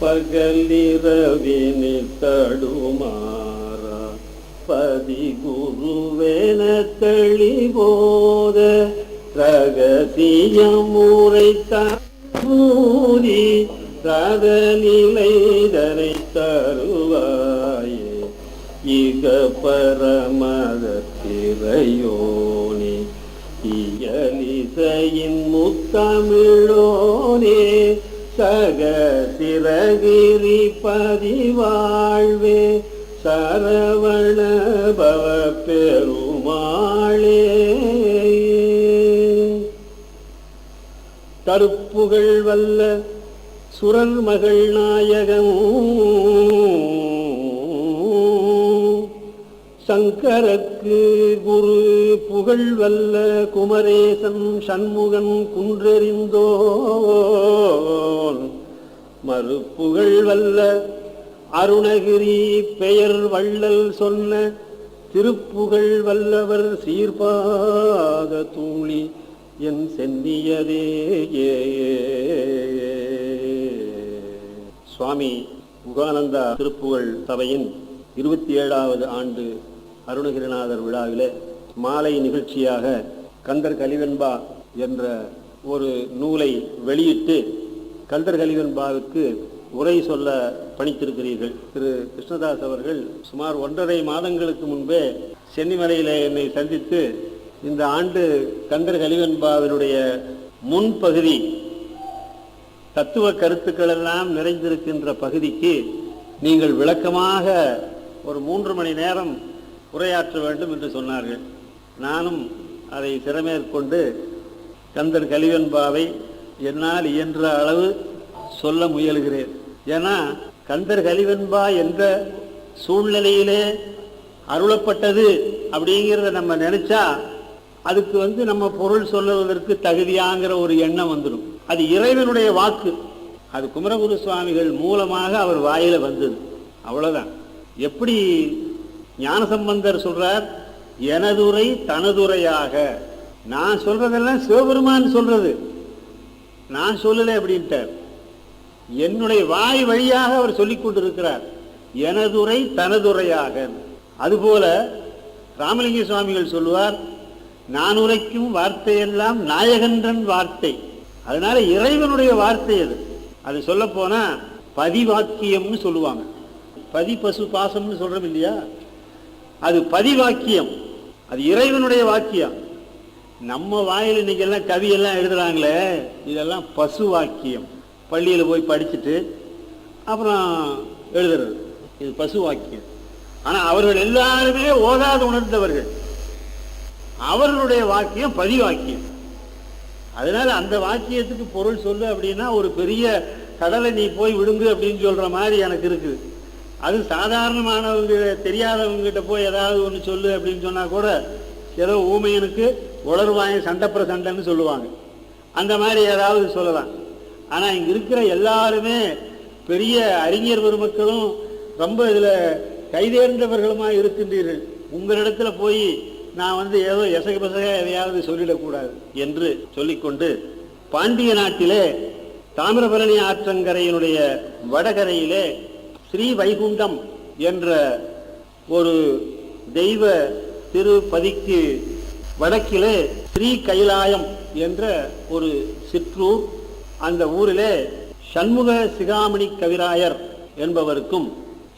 பகலிரவினி தடுமாறா பதி குருவேன தெளிவோத ரகசியம் உரைத்தூரி ரதநிலைதனை தருவாயே இக பரமதிரையோனே இயலிசையின் முத்தமிழோனே. சக சிறகிரி பதிவாழ்வே சரவண பவ பெருமாளே கருப்புகள் வல்ல சுரர் மகள் நாயகமும் சங்கரக்கு குரு புகழ் வல்ல குமரேசன் சண்முகன் குன்றெறிந்தோன். மறுப்புகழ் வல்ல அருணகிரி பெயர் வள்ளல் சொன்ன திருப்புகழ் வல்லவர் சீர்பாத தூளி என் சென்னியதே சுவாமி முகானந்தா திருப்புகழ் சபையின் இருபத்தி ஏழாவது ஆண்டு அருணகிரிநாதர் விழாவிலே மாலை நிகழ்ச்சியாக கந்தர் கலிவெண்பா என்ற ஒரு நூலை வெளியிட்டு கந்தர் கலிவெண்பாவுக்கு உரை சொல்ல பணித்திருக்கிறீர்கள். திரு. கிருஷ்ணதாஸ் அவர்கள் சுமார் ஒன்றரை மாதங்களுக்கு முன்பே சென்னிமலையிலே என்னை சந்தித்து இந்த ஆண்டு கந்தர் கலிவெண்பாவினுடைய முன்பகுதி தத்துவ கருத்துக்கள் எல்லாம் நிறைந்திருக்கின்ற பகுதிக்கு நீங்கள் விளக்கமாக ஒரு மூன்று மணி நேரம் உரையாற்ற வேண்டும் என்று சொன்னார்கள். நானும் அதை திறமேற்கொண்டு கந்தர் கலிவெண்பாவை என்னால் இயன்ற அளவு சொல்ல முயல்கிறேன். ஏன்னா கந்தர் கலிவெண்பா என்ற சூழ்நிலையிலே அருளப்பட்டது அப்படிங்கிறத நம்ம நினைச்சா அதுக்கு வந்து நம்ம பொருள் சொல்லுவதற்கு தகுதியாங்கிற ஒரு எண்ணம் வந்துடும். அது இறைவனுடைய வாக்கு. அது குமரகுரு சுவாமிகள் மூலமாக அவர் வாயில வந்தது. அவ்வளவுதான். எப்படி ஞானசம்பந்தர் சொல்றார் எனதுரை தனதுரையாக. நான் சொல்றதெல்லாம் சிவபெருமான் சொல்றது. நான் சொல்லல அப்படின்ட்டார். என்னுடைய வாய் வழியாக அவர் சொல்லிக் கொண்டிருக்கிறார் எனதுரை தனதுரையாக. அதுபோல ராமலிங்க சுவாமிகள் சொல்லுவார் நான் உரைக்கும் வார்த்தையெல்லாம் நாயகன்றன் வார்த்தை. அதனால இறைவனுடைய வார்த்தை அது. அது சொல்ல போனா பதிவாக்கியம்னு சொல்லுவாங்க. பதி பசு பாசம்னு சொல்றோம் இல்லையா? அது பதிவாக்கியம். அது இறைவனுடைய வாக்கியம். நம்ம வாயில் இன்னைக்கு எல்லாம் கவியெல்லாம் எழுதுறாங்களே இதெல்லாம் பசு வாக்கியம் பள்ளியில் போய் படிச்சுட்டு அப்புறம் எழுதுறது. இது பசு வாக்கியம் ஆனால் அவர்கள் எல்லாருமே ஓதாது உணர்ந்தவர்கள். அவர்களுடைய வாக்கியம் பதிவாக்கியம். அதனால அந்த வாக்கியத்துக்கு பொருள் சொல்லு அப்படின்னா ஒரு பெரிய கடலை நீ போய் விடுங்கு அப்படின்னு சொல்ற மாதிரி எனக்கு இருக்குது. அது சாதாரணமானவங்க தெரியாதவங்ககிட்ட போய் ஏதாவது ஒன்று சொல்லு அப்படின்னு சொன்னால் கூட ஏதோ ஊமையனுக்கு உளர்வாயன் சண்டைப்புற சண்டைன்னு சொல்லுவாங்க. அந்த மாதிரி ஏதாவது சொல்லலாம். ஆனால் இங்கே இருக்கிற எல்லாருமே பெரிய அறிஞர் பெருமக்களும் ரொம்ப இதில் கைதேர்ந்தவர்களுமா இருக்கின்றீர்கள். உங்களிடத்துல போய் நான் வந்து ஏதோ எசக பசக எதையாவது சொல்லிடக்கூடாது என்று சொல்லிக்கொண்டு பாண்டிய நாட்டிலே தாமிரபரணி ஆற்றங்கரையினுடைய வடகரையிலே ஸ்ரீ வைகுண்டம் என்ற ஒரு தெய்வ திருப்பதிக்கு வடக்கிலே ஸ்ரீ கைலாயம் என்ற ஒரு சிற்றூர் அந்த ஊரிலே சண்முக சிகாமணி கவிராயர் என்பவருக்கும்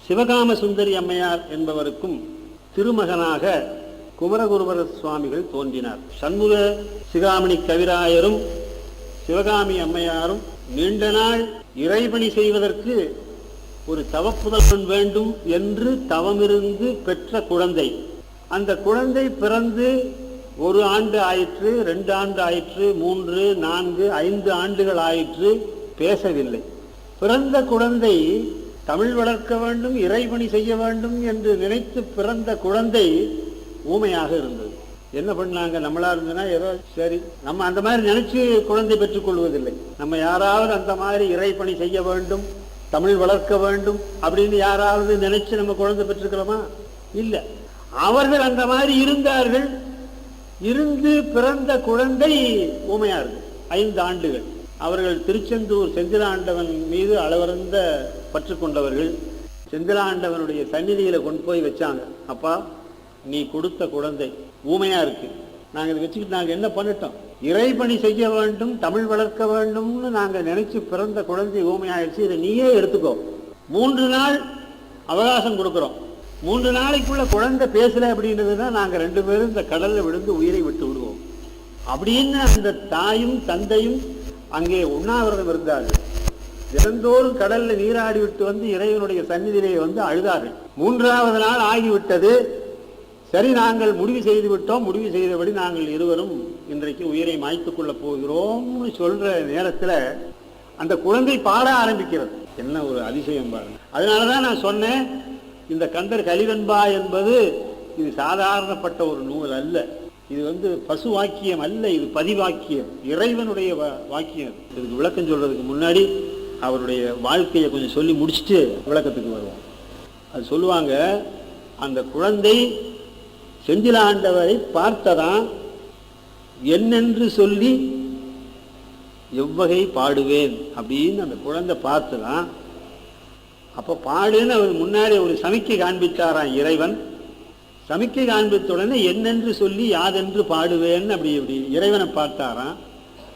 சிவகாம சுந்தரி அம்மையார் என்பவருக்கும் திருமகனாக குமரகுருவர சுவாமிகள் தோன்றினார். சண்முக சிகாமணி கவிராயரும் சிவகாமி அம்மையாரும் நீண்ட நாள் இறைபணி செய்வதற்கு ஒரு தவப்புதல்வன் வேண்டும் என்று தவமிருந்து பெற்ற குழந்தை. அந்த குழந்தை பிறந்து ஒரு ஆண்டு ஆயிற்று ரெண்டு ஆண்டு ஆயிற்று மூன்று நான்கு ஐந்து ஆண்டுகள் ஆயிற்று பேசவில்லை. பிறந்த குழந்தை தமிழ் வளர்க்க வேண்டும் இறைபணி செய்ய வேண்டும் என்று நினைத்து பிறந்த குழந்தை ஊமையாக இருந்தது. என்ன பண்ணாங்க? நம்மளா இருந்ததுன்னா ஏதோ சரி நம்ம அந்த மாதிரி நினைச்சு குழந்தை பெற்றுக் கொள்வதில்லை. நம்ம யாராவது அந்த மாதிரி இறைப்பணி செய்ய வேண்டும் தமிழ் வளர்க்க வேண்டும் அப்படின்னு யாராவது நினைச்சு நம்ம குழந்தை பெற்றுக்கிறோமா இல்லை. அவர்கள் அந்த மாதிரி இருந்தார்கள். இருந்து பிறந்த குழந்தை ஊமையார் ஐந்து ஆண்டுகள். அவர்கள் திருச்செந்தூர் செந்திலாண்டவன் மீது அளவறந்த பற்று கொண்டவர்கள். செந்திலாண்டவனுடைய சந்நிதியில கொண்டு போய் வச்சாங்க. அப்பா நீ கொடுத்த குழந்தை ஊமையா இருக்கு நாங்கள் இதை வச்சுக்கிட்டு நாங்கள் என்ன பண்ணிட்டோம்? இறைபணி செய்ய வேண்டும் தமிழ் வளர்க்க வேண்டும்னு நாங்கள் நினைச்சு பிறந்த குழந்தை ஊமையாயிடுச்சு இதை நீயே எடுத்துக்கோ. மூன்று நாள் அவகாசம் கொடுக்குறோம். மூன்று நாளைக்குள்ள குழந்தை பேசல அப்படின்றதுன்னா நாங்கள் ரெண்டு பேரும் இந்த கடலில் விழுந்து உயிரை விட்டு விடுவோம். அப்படின்னு அந்த தாயும் தந்தையும் அங்கே உண்ணாவிரதம் இருந்தார்கள். தினந்தோறும் கடல்ல நீராடி விட்டு வந்து இறைவனுடைய சந்நிதியிலே வந்து அழுதார்கள். மூன்றாவது நாள் ஆகிவிட்டது. சரி நாங்கள் முடிவு செய்து விட்டோம் முடிவு செய்தபடி நாங்கள் இருவரும் இன்றைக்கு உயிரை மாய்த்து கொள்ளப் போகிறோம்னு சொல்ற நேரத்தில் அந்த குழந்தை பாட ஆரம்பிக்கிறது. என்ன ஒரு அதிசயம் பாருங்க. அதனாலதான் நான் சொன்னேன் இந்த கந்தர் கலிவன்பா என்பது இது சாதாரணப்பட்ட ஒரு நூல் அல்ல. இது வந்து பசு வாக்கியம் அல்ல இது பதிவாக்கியம். இறைவனுடைய வா- வாக்கியம். இதுக்கு விளக்கம் சொல்றதுக்கு முன்னாடி அவருடைய வாழ்க்கையை கொஞ்சம் சொல்லி முடிச்சுட்டு விளக்கத்துக்கு வருவோம். அது சொல்லுவாங்க அந்த குழந்தை செந்திலாண்டவரை பார்த்ததான் என்னென்று சொல்லி எவ்வகை பாடுவேன் அப்படின்னு அந்த குழந்தை பார்த்துதான். அப்போ பாடுன்னு அவர் முன்னாடி ஒரு சமிக்கை காண்பித்தாராம் இறைவன். சமிக்கை காண்பித்த உடனே என்னென்று சொல்லி யாதென்று பாடுவேன் அப்படி இப்படி இறைவனை பார்த்தாராம்.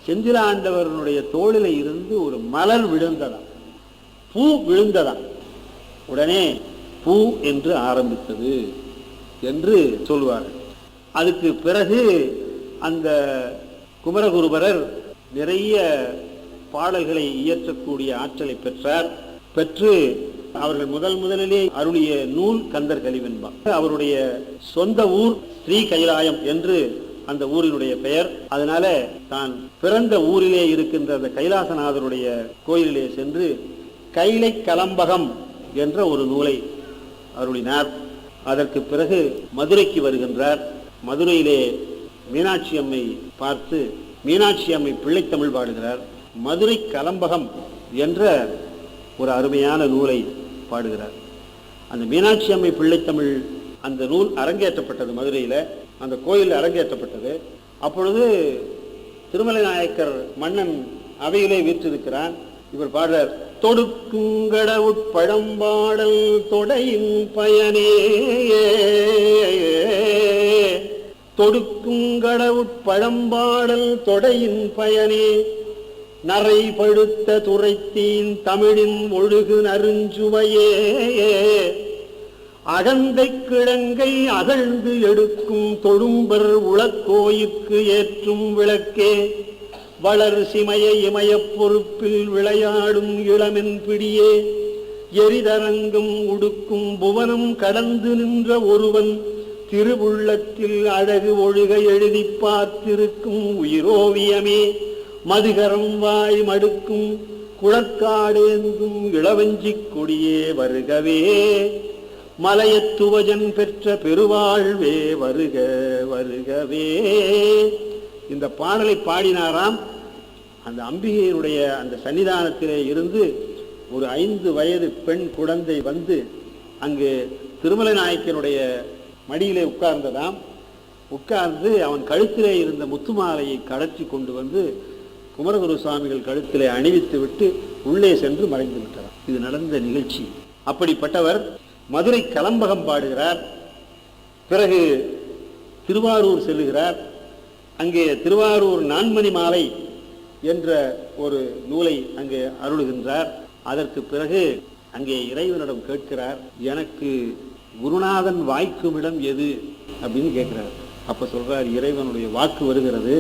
செந்திலாண்டவரனுடைய தோளில் இருந்து ஒரு மலர் விழுந்ததாம். பூ விழுந்ததாம். உடனே பூ என்று ஆரம்பித்தது. என்று சொல்வார். அதுக்கு பிறகு அந்த குமரகுருபரர் நிறைய பாடல்களை இயற்றக்கூடிய ஆற்றலை பெற்றார். பெற்று அவர்கள் முதல் முதலிலே அருளிய நூல் கந்தர் கலிவென்பா அவருடைய சொந்த ஊர் ஸ்ரீ கைலாயம் என்று அந்த ஊரினுடைய பெயர். அதனால தான் பிறந்த ஊரிலே இருக்கின்ற அந்த கைலாசநாதருடைய கோயிலிலே சென்று கைலை கலம்பகம் என்ற ஒரு நூலை அருளினார். அதற்கு பிறகு மதுரைக்கு வருகின்றார். மதுரையிலே மீனாட்சி அம்மை பார்த்து மீனாட்சி அம்மை பிள்ளைத்தமிழ் பாடுகிறார். மதுரை கலம்பகம் என்ற ஒரு அருமையான நூலை பாடுகிறார். அந்த மீனாட்சி அம்மை பிள்ளைத்தமிழ் அந்த நூல் அரங்கேற்றப்பட்டது மதுரையில். அந்த கோயில் அரங்கேற்றப்பட்டது. அப்பொழுது திருமலை நாயக்கர் மன்னன் அவையிலே வீற்றிருக்கிறான். இவர் பாடுறார் தொடுக்குங்கடவுட்பழம்பாடல் தொடையின் பயனே. தொடுக்குங்கடவுட்பழம்பாடல் தொடையின் பயனே. நரை பழுத்த துரைத்தீன் தமிழின் ஒழுகு நறுஞ்சுவையே. அகந்தை கிழங்கை அகழ்ந்து எடுக்கும் தொழும்பர் உளக்கோயிற்கு ஏற்றும் விளக்கே. வளர் சிமைய இமயப் பொறுப்பில் விளையாடும் இளமென் பிடியே எரிதரங்கும் உடுக்கும் புவனம் கடந்து நின்ற ஒருவன் திருவுள்ளத்தில் அழகு ஒழுக எழுதி பார்த்திருக்கும் உயிரோவியமே. மதுகரம் வாய் மடுக்கும் குளக்காடேந்தும் இளவஞ்சிக் கொடியே வருகவே. மலையத்துவஜன் பெற்ற பெருவாழ்வே வருக வருகவே. இந்த பாடலை பாடினாராம். அந்த அம்பிகையினுடைய அந்த சன்னிதானத்திலே இருந்து ஒரு ஐந்து வயது பெண் குழந்தை வந்து அங்கு திருமலை நாயக்கனுடைய மடியிலே உட்கார்ந்ததாம். உட்கார்ந்து அவன் கழுத்திலே இருந்த முத்துமாலையை கடற்றி கொண்டு வந்து குமரகுரு சுவாமிகள் கழுத்திலே அணிவித்து விட்டு உள்ளே சென்று மறைந்து விட்டார் இது நடந்த நிகழ்ச்சி. அப்படிப்பட்டவர் மதுரை கலம்பகம் பாடுகிறார். பிறகு திருவாரூர் செல்லுகிறார். அங்கே திருவாரூர் நான்மணி மாலை என்ற ஒரு நூலை அங்கே அருளுகின்றார். அதற்கு பிறகு அங்கே இறைவனிடம் கேட்கிறார் எனக்கு குருநாதன் வாய்க்கும் இடம் எது? அப்படின்னு கேட்கிறார். அப்ப சொல்றார் இறைவனுடைய வாக்கு வருகிறது.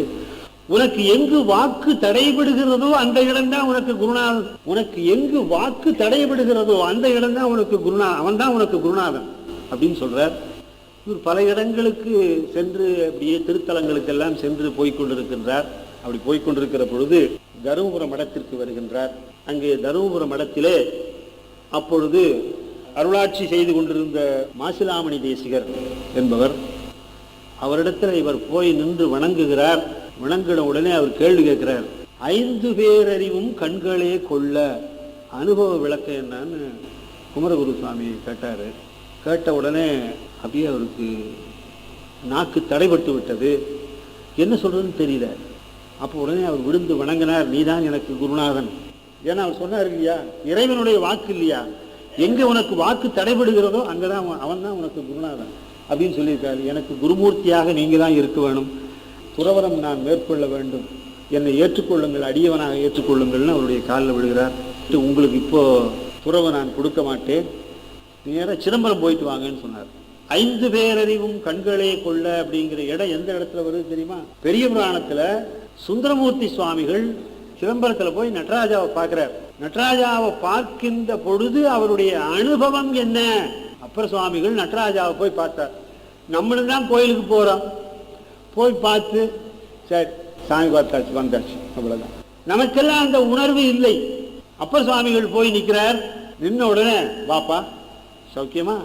உனக்கு எங்கு வாக்கு தடைபடுகிறதோ அந்த இடம்தான் உனக்கு குருநாதன். உனக்கு எங்கு வாக்கு தடைபடுகிறதோ அந்த இடம்தான் உனக்கு குருநா அவன் தான் உனக்கு குருநாதன். அப்படின்னு சொல்றார். இவர் பல இடங்களுக்கு சென்று அப்படியே திருத்தலங்களுக்கெல்லாம் சென்று போய்கொண்டிருக்கின்றார் அப்படி போய்கொண்டிருக்கிற பொழுது தருமபுர மடத்திற்கு வருகின்றார். அங்கே தருமபுர மடத்திலே அப்பொழுது அருளாட்சி செய்து கொண்டிருந்த மாசிலாமணி தேசிகர் என்பவர் அவரிடத்தில் இவர் போய் நின்று வணங்குகிறார். வணங்கின உடனே அவர் கேள்வி கேட்கிறார் ஐந்து பேரறிவும் கண்களே கொள்ள அனுபவ விளக்கம் என்னன்னு குமரகுரு சுவாமி கேட்டார். கேட்ட உடனே அப்படியே அவருக்கு நாக்கு தடைபட்டு விட்டது. என்ன சொல்றதுன்னு தெரியல. அப்போ உடனே அவர் விழுந்து வணங்கினார் நீதான் எனக்கு குருநாதன். ஏன்னா அவர் சொன்னார் இல்லையா இறைவனுடைய வாக்கு இல்லையா? எங்க உனக்கு வாக்கு தடைபடுகிறதோ அங்கதான் அவன் அவன் தான் உனக்கு குருநாதன். அப்படின்னு சொல்லியிருக்காரு. எனக்கு குருமூர்த்தியாக நீங்க தான் இருக்க வேணும். துறவரம் நான் மேற்கொள்ள வேண்டும். என்னை ஏற்றுக்கொள்ளுங்கள் அடியவனாக ஏற்றுக்கொள்ளுங்கள்னு அவருடைய காலில் விழுகிறார். உங்களுக்கு இப்போ துறவை நான் கொடுக்க மாட்டேன். நேராக சிதம்பரம் போயிட்டு வாங்கன்னு சொன்னார். ஐந்து பேரறிவும் கண்களே கொள்ள அப்படிங்கிற இடம் எந்த இடத்துல வருது தெரியுமா? பெரிய புராணத்துல சுந்தரமூர்த்தி சுவாமிகள் சிதம்பரத்துல போய் நடராஜாவை பார்க்கிறார். நடராஜாவை பார்க்கின்ற பொழுது அவருடைய அனுபவம் என்ன? அப்புறம் சுவாமிகள் நடராஜாவை போய் பார்த்தார். நம்மளும் தான் கோயிலுக்கு போறோம். போய் பார்த்து சரி சாமி பார்த்தாச்சு வந்தாச்சு அவ்வளவுதான். நமக்கெல்லாம் அந்த உணர்வு இல்லை. அப்ப சுவாமிகள் போய் நிற்கிறார் நின்ன உடனே வாப்பா சௌக்கியமா?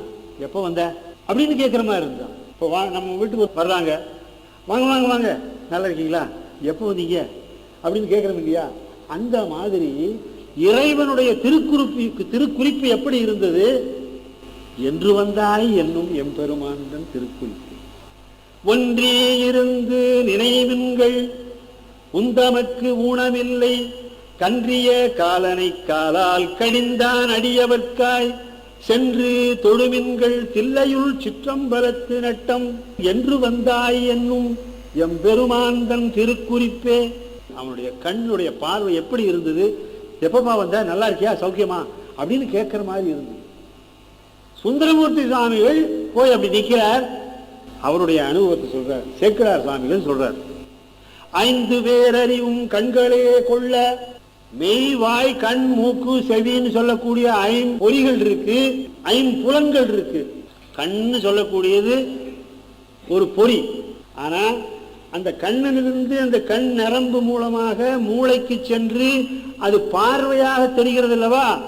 எப்போ வந்த? அப்படின்னு கேட்குற மாதிரி இருந்தான் இப்போ வா நம்ம வீட்டுக்கு வர்றாங்க. வாங்க வாங்க வாங்க. நல்லா இருக்கீங்களா? எப்போ வந்தீங்க? அப்படின்னு கேட்குறோம் இல்லையா? அந்த மாதிரி இறைவனுடைய திருக்குறிப்பு திருக்குறிப்பு எப்படி இருந்தது? என்று வந்தாய் என்னும் எம்பெருமான் திருக்குறிப்பு. ஒன்றே இருந்து நினைவுங்கள் உந்தமக்கு ஊனமில்லை. கன்றிய காலனை காலால் கடிந்தான் அடியவர்க்காய். சென்று தொழுமின்கள் தில்லையுள் சிற்றம்பலத்து நட்டம் என்று வந்தாய் என்னும் எம்பெருமாந்தன் திருக்குறிப்பே. அவனுடைய கண்ணுடைய பார்வை எப்படி இருந்தது? எப்பப்பா வந்த? நல்லா இருக்கியா? சௌக்கியமா? அப்படின்னு கேட்கிற மாதிரி இருந்தது. சுந்தரமூர்த்தி சுவாமிகள் போய் அப்படி நிற்கிறார் அவருடைய அனுபவத்தை சொல்றார். சேக்கிரார் சுவாமிகள் சொல்றார். ஐந்து பேரறிவும் கண்களே கொள்ள மெய் வாய் கண் மூக்கு செவின்னு சொல்லக்கூடிய ஐம் பொறிகள் இருக்கு ஐம்புலன்கள் இருக்கு. கண்ணு சொல்லக்கூடியது ஒரு பொறி. ஆனா அந்த கண்ணிலிருந்து அந்த கண் நரம்பு மூலமாக மூளைக்கு சென்று அது பார்வையாக தெரிகிறது அல்லவா?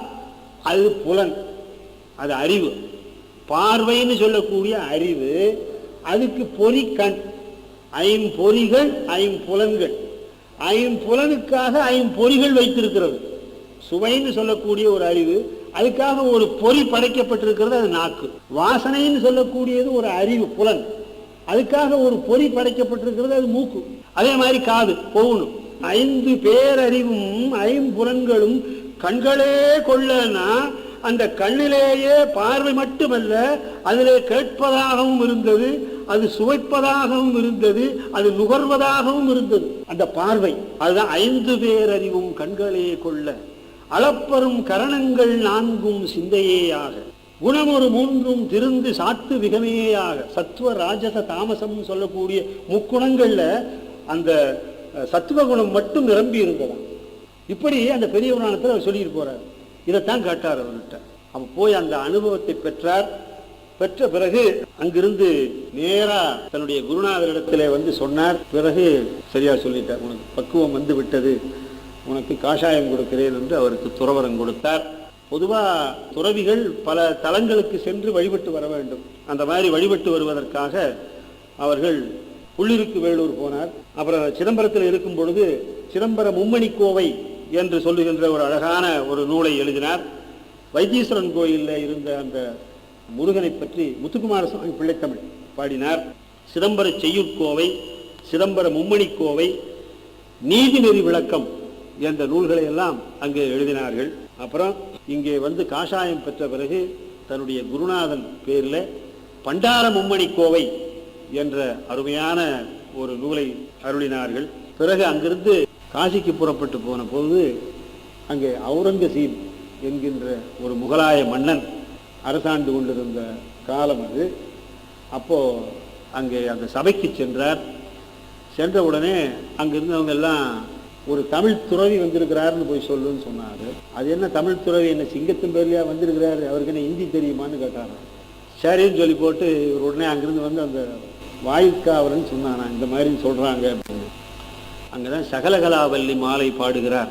அது புலன். அது அறிவு. பார்வைன்னு சொல்லக்கூடிய அறிவு அதுக்கு பொறி கண். ஐம்பொறிகள் ஐம்புலன்கள் ஐம்புலனுக்காக ஐம்பொறிகள் வைத்திருக்கிறது. சுவைன்னு சொல்லக்கூடிய ஒரு அறிவு அதுக்காக ஒரு பொறி படைக்கப்பட்டிருக்கிறது அது நாக்கு. வாசனைன்னு சொல்லக்கூடியது ஒரு அறிவு புலன். அதுக்காக ஒரு பொறி படைக்கப்பட்டிருக்கிறது அது மூக்கு. அதே மாதிரி காது போகணும் ஐந்து பேரறிவும் ஐம்புலன்களும் கண்களே கொள்ளனா அந்த கண்ணிலேயே பார்வை மட்டுமல்ல அதிலே கேட்பதாகவும் இருந்தது. அது சுவைப்பதாகவும் இருந்தது அது நுகர்வதாகவும் இருந்தது. அந்த பார்வை அதுதான் ஐந்து பேரறிவும் கண்களே கொள்ள. அளப்பரும் கரணங்கள் நான்கும் சிந்தையேயாக. குணமொரு மூன்றும் திருந்து சாத்து விகமேயாக. சத்துவ ராஜச தாமசம் சொல்லக்கூடிய முக்குணங்கள்ல அந்த சத்துவ குணம் மட்டும் நிரம்பி இருந்ததாம் இப்படி அந்த பெரிய புராணத்தில் அவர் சொல்லிட்டு போறார். இதைத்தான் கேட்டார் அவர்கிட்ட. அப்ப போய் அந்த அனுபவத்தை பெற்றார். பெற்ற பிறகு அங்கிருந்து நேரா தன்னுடைய குருநாதரிடத்துல வந்து சொன்னார். பிறகு சரியா சொல்லிட்டார் உனக்கு பக்குவம் வந்து விட்டது. உனக்கு காஷாயம் கொடுக்கிறேன் என்று அவருக்கு துறவரம் கொடுத்தார். பொதுவா துறவிகள் பல தலங்களுக்கு சென்று வழிபட்டு வர வேண்டும். அந்த மாதிரி வழிபட்டு வருவதற்காக அவர்கள் உள்ளிருக்கு வேலூர் போனார். அப்புறம் சிதம்பரத்தில் இருக்கும் பொழுது சிதம்பர மும்மணி கோவை என்று சொல்லுகின்ற ஒரு அழகான ஒரு நூலை எழுதினார். வைத்தீஸ்வரன் கோயிலில் இருந்த அந்த முருகனை பற்றி முத்துக்குமார சுவாமி பிள்ளைத்தமிழ் பாடினார். சிதம்பர செய்யுட்கோவை சிதம்பர மும்மணி கோவை நீதிநெறி விளக்கம் என்ற நூல்களை எல்லாம் அங்கே எழுதினார்கள். அப்புறம் இங்கே வந்து காஷாயம் பெற்ற பிறகு தன்னுடைய குருநாதன் பேரில் பண்டார மும்மணி கோவை என்ற அருமையான ஒரு நூலை அருளினார்கள். பிறகு அங்கிருந்து காசிக்கு புறப்பட்டு போன போது அங்கே அவுரங்கசீப் என்கின்ற ஒரு முகலாய மன்னன் அரசாண்டு கொண்டிருந்த காலம் அது. அப்போது அங்கே அந்த சபைக்கு சென்றார். சென்ற உடனே அங்கிருந்தவங்க எல்லாம் ஒரு தமிழ் துறவி வந்திருக்கிறாருன்னு போய் சொல்லுன்னு சொன்னார். அது என்ன தமிழ் துறவி? என்ன சிங்கத்தின் பேர்லையா வந்திருக்கிறாரு? அவருக்கு என்ன ஹிந்தி தெரியுமான்னு கேட்டாரு. சரின்னு சொல்லி போட்டு இவர் உடனே அங்கேருந்து வந்து அந்த வாயுக்காவலன்னு சொன்னானா இந்த மாதிரி சொல்கிறாங்க அப்படின்னு அங்கதான் சகலகலாவல்லி மாலை பாடுகிறார்.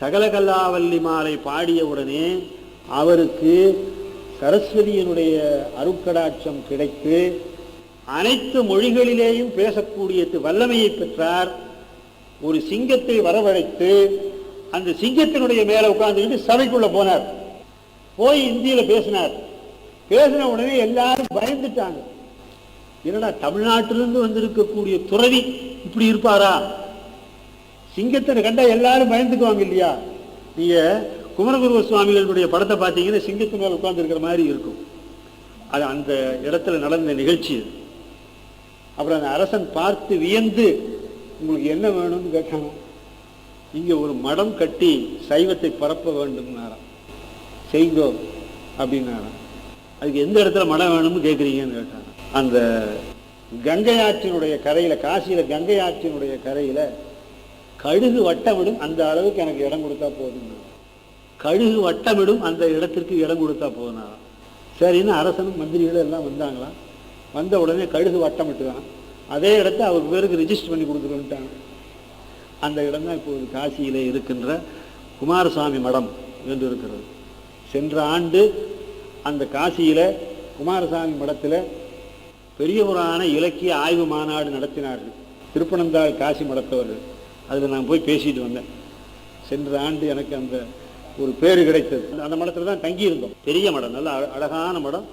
சகலகலாவல்லி மாலை பாடிய உடனே அவருக்கு சரஸ்வதியினுடைய அருட்கடாட்சம் கிடைத்து அனைத்து மொழிகளிலேயும் பேசக்கூடிய வல்லமையை பெற்றார். ஒரு சிங்கத்தை வரவழைத்து அந்த சிங்கத்தினுடைய மேலே உட்கார்ந்துக்கிட்டு சபைக்குள்ள போனார். போய் இந்தியில பேசினார். பேசின உடனே எல்லாரும் பயந்துட்டாங்க. என்னடா தமிழ்நாட்டிலிருந்து வந்திருக்கக்கூடிய துறவி இப்படி இருப்பாரா? சிங்கத்தை கண்டா எல்லாரும் பயந்துக்குவாங்க இல்லையா? நீங்க குமரகுருவ சுவாமிகளுடைய படத்தை பார்த்தீங்கன்னா சிங்கத்து மேல உட்கார்ந்து இருக்கிற மாதிரி இருக்கும். அது அந்த இடத்துல நடந்த நிகழ்ச்சி அப்புறம் அந்த அரசன் பார்த்து வியந்து உங்களுக்கு என்ன வேணும்னு கேட்டாங்க இங்கே ஒரு மடம் கட்டி சைவத்தை பரப்ப வேண்டும்னாராம். செய்கோ அப்படின்னாராம். அதுக்கு எந்த இடத்துல மடம் வேணும்னு கேட்குறீங்கன்னு கேட்டாங்க அந்த கங்கை ஆற்றினுடைய கரையில் காசியில் கங்கை ஆற்றினுடைய கரையில் கழுகு வட்டமிடும் அந்த அளவுக்கு எனக்கு இடம் கொடுத்தா போதும் கழுகு வட்டமிடும் அந்த இடத்திற்கு இடம் கொடுத்தா போதுனாராம் சரின்னு அரசனும் மந்திரிகளும் எல்லாம் வந்தாங்களாம். வந்த உடனே கழுகு வட்டமிட்டுதான் அதே இடத்த அவர் பேருக்கு ரிஜிஸ்டர் பண்ணி கொடுத்துருன்ட்டாங்க. அந்த இடம் தான் இப்போது காசியிலே இருக்கின்ற குமாரசுவாமி மடம் என்று இருக்கிறது. சென்ற ஆண்டு அந்த காசியில் குமாரசாமி மடத்தில் பெரிய புராண இலக்கிய ஆய்வு மாநாடு நடத்தினார்கள். திருப்பனந்தாள் காசி மடத்தவர்கள். அதில் நான் போய் பேசிட்டு வந்தேன். சென்ற ஆண்டு எனக்கு அந்த ஒரு பேரு கிடைத்தது. அந்த மடத்தில் தான் தங்கியிருந்தோம். பெரிய மடம் நல்ல அழ- அழகான மடம்.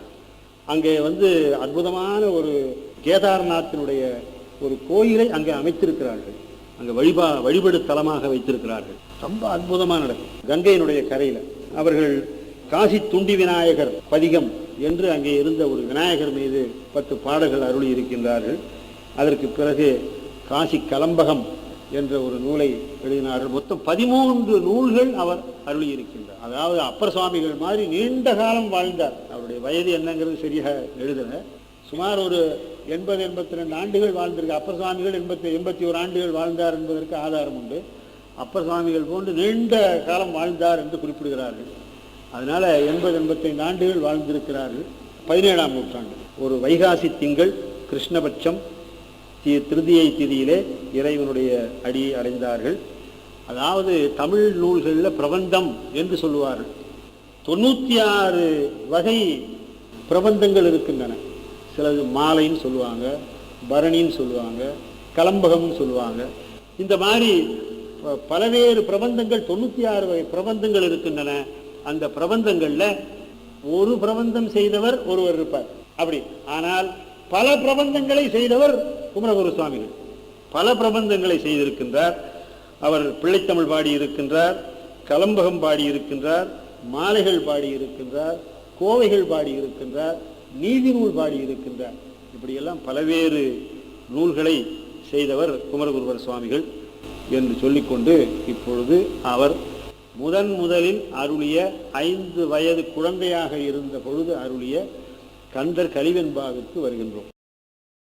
அங்கே வந்து அற்புதமான ஒரு கேதார்நாத்தினுடைய ஒரு கோயிலை அங்கே அமைத்திருக்கிறார்கள். அங்கே வழிபா வழிபடு தலமாக வைத்திருக்கிறார்கள். ரொம்ப அற்புதமாக நடக்கும். கங்கையினுடைய கரையில் அவர்கள் காசி துண்டி விநாயகர் பதிகம் என்று அங்கே இருந்த ஒரு விநாயகர் மீது பத்து பாடல்கள் அருளி இருக்கின்றார்கள் அதற்கு பிறகு காசி கலம்பகம் என்ற ஒரு நூலை எழுதினார்கள். மொத்தம் பதிமூன்று நூல்கள் அவர் அருளியிருக்கின்றார். அதாவது அப்பர் சுவாமிகள் மாதிரி நீண்ட காலம் வாழ்ந்தார். அவருடைய வயது என்னங்கிறது சரியாக எழுதலை. சுமார் ஒரு எண்பது எண்பத்தி ரெண்டு ஆண்டுகள் வாழ்ந்திருக்கு அப்பர் சுவாமிகள் எண்பத்தி எண்பத்தி ஒரு ஆண்டுகள் வாழ்ந்தார் என்பதற்கு ஆதாரம் உண்டு. அப்பர் சுவாமிகள் போன்று நீண்ட காலம் வாழ்ந்தார் என்று குறிப்பிடுகிறார்கள். அதனால் எண்பது எண்பத்தைந்து ஆண்டுகள் வாழ்ந்திருக்கிறார்கள். பதினேழாம் நூற்றாண்டு. ஒரு வைகாசி திங்கள் கிருஷ்ணபட்சம் திருதியை திதியிலே இறைவனுடைய அடியை அடைந்தார்கள். அதாவது தமிழ் நூல்களில் பிரபந்தம் என்று சொல்லுவார்கள். தொண்ணூற்றி ஆறு வகை பிரபந்தங்கள் இருக்கின்றன. சிலது மாலைன்னு சொல்லுவாங்க பரணின்னு சொல்லுவாங்க கலம்பகம்னு சொல்லுவாங்க. இந்த மாதிரி பலவேறு பிரபந்தங்கள் தொண்ணூற்றி ஆறு வகை பிரபந்தங்கள் இருக்கின்றன. அந்த பிரபந்தங்களில் ஒரு பிரபந்தம் செய்தவர் ஒருவர் இருப்பார். அப்படி. ஆனால் பல பிரபந்தங்களை செய்தவர் குமரகுரு சுவாமிகள் பல பிரபந்தங்களை செய்திருக்கின்றார். அவர் பிள்ளைத்தமிழ் பாடி இருக்கின்றார் கலம்பகம் பாடி இருக்கின்றார் மாலைகள் பாடி இருக்கின்றார் கோவைகள் பாடி இருக்கின்றார் நீதி நூல் பாடி இருக்கின்றார் இப்படியெல்லாம் பலவேறு நூல்களை செய்தவர் குமரகுருவர் சுவாமிகள் என்று சொல்லிக்கொண்டு இப்பொழுது அவர் முதன் முதலில் அருளிய ஐந்து வயது குழந்தையாக இருந்த பொழுது அருளிய கந்தர் கலிவெண்பாவிற்கு வருகின்றோம்.